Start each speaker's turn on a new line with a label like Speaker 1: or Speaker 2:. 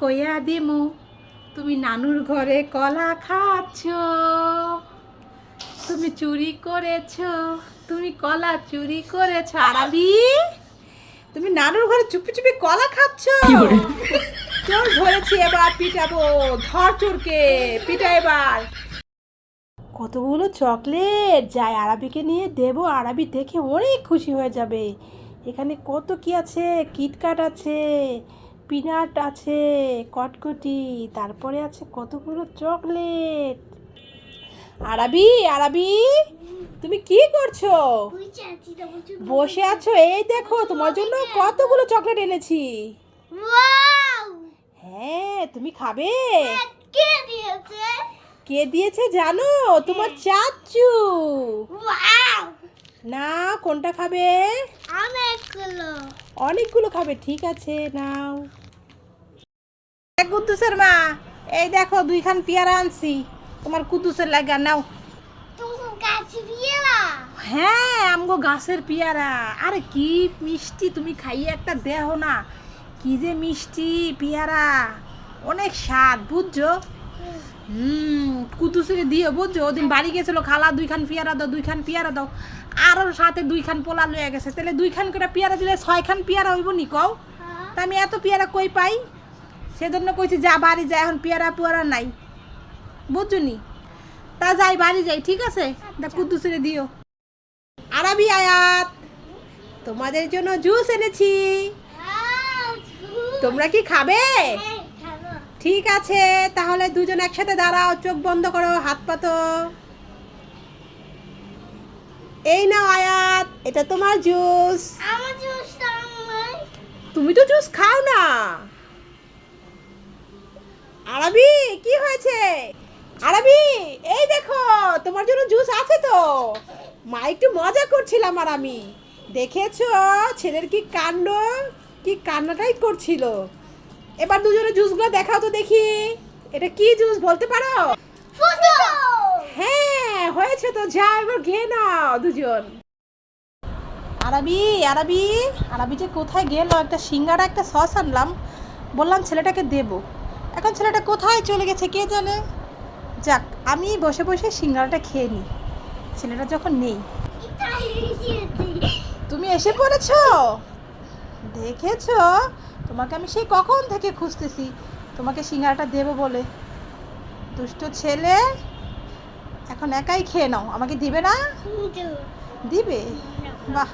Speaker 1: কলা দেমো তুমি নানুর ঘরে কলা খাচ্ছ তুমি চুরি করেছ তুমি কলা চুরি করেছ। আরাবি তুমি নানুর ঘরে চুপি চুপি কলা খাচ্ছ। চোর ধরেছি এবার পিটাবো ধর চোরকে পিটা এবার। কতগুলো চকলেট যাই আরাবিকে নিয়ে দেবো আরাবি দেখে অনেক খুশি হয়ে যাবে। এখানে কত কি আছে? কিটকাট আছে পিনাট আছে কটকটি তারপরে আছে কতগুলো চকলেট। আরাবি আরাবি তুমি কি করছ? বসে আছো? এই দেখো তোমার জন্য কতগুলো চকলেট এনেছি। হ্যাঁ তুমি খাবে? কে দিয়েছে? জানো? তোমার চাচু। না কোনটা খাবে? অনেকগুলো খাবে ঠিক আছে নাও। কুদ্দুসের মা এই দেখো দুইখান পেয়ারা আনছি তোমার কুদ্দুসের লাগা নাও। হ্যাঁ আমগো গাছের পেয়ারা। আরে কি মিষ্টি তুমি খাইয়ে একটা দেহ না। কি যে মিষ্টি পেয়ারা। অনেক স্বাদ বুঝছ? হুম কুতুসিকে দিও বুঝছ? ওদিন বাড়ি গেছিল খালা দুইখান পেয়ারা দাও দুইখান পেয়ারা দাও। আরও সাথে দুইখান পোলা লয়ে গেছে। তাহলে দুইখান করে পেয়ারা দিলে ছয়খান পেয়ারা হইব নি কও? তা আমি এত পেয়ারা কই পাই? সেজন্য কইছি যা বাড়ি যায় এখন পেয়ারা পেয়ারা নাই। বুঝছ নি? তা যাই বাড়ি যাই ঠিক আছে? দা কুদ্দুসিরে দিও। আরাবি আয়াত। তোমাদের জন্য জুস এনেছি। তোমরা কি খাবে? ঠিক আছে তাহলে দুজন একসাথে দাঁড়াও চোখ বন্ধ করো হাত পাতো এই নাও আয়াত এটা তোমার জুস। তুমি তো জুস খাও না। আরবি কি হয়েছে? আরবি এই দেখো তোমার জন্য জুস আছে তো। মা একটু মজা করছিলাম আর আমি। দেখেছ ছেলের কি কাণ্ড? কি কান্নাটাই করছিল। এবার দুজনে জুসগুলো দেখাও তো দেখি। এটা কি জুস বলতে পারো? হ্যাঁ হয়েছে তো যা এবার খেয়ে নাও দুজন। আরবি আরবি আরবি যে কোথায় গেল? একটা সিঙ্গারা একটা সস আনলাম। বললাম ছেলেটাকে দেব। এখন ছেলেটা কোথায় চলে গেছে কে জানে? যাক আমি বসে বসে সিঙ্গারাটা খেয়ে নিই। ছেলেটা যখন নেই। তুমি এসে পড়েছো? দেখেছ? তোমাকে আমি সেই কখন থেকে খুঁজতেছি? তোমাকে সিঙ্গারাটা দেবো বলে। দুষ্ট ছেলে এখন একাই খেয়ে নাও। আমাকে দিবে না? দিবে। বাহ।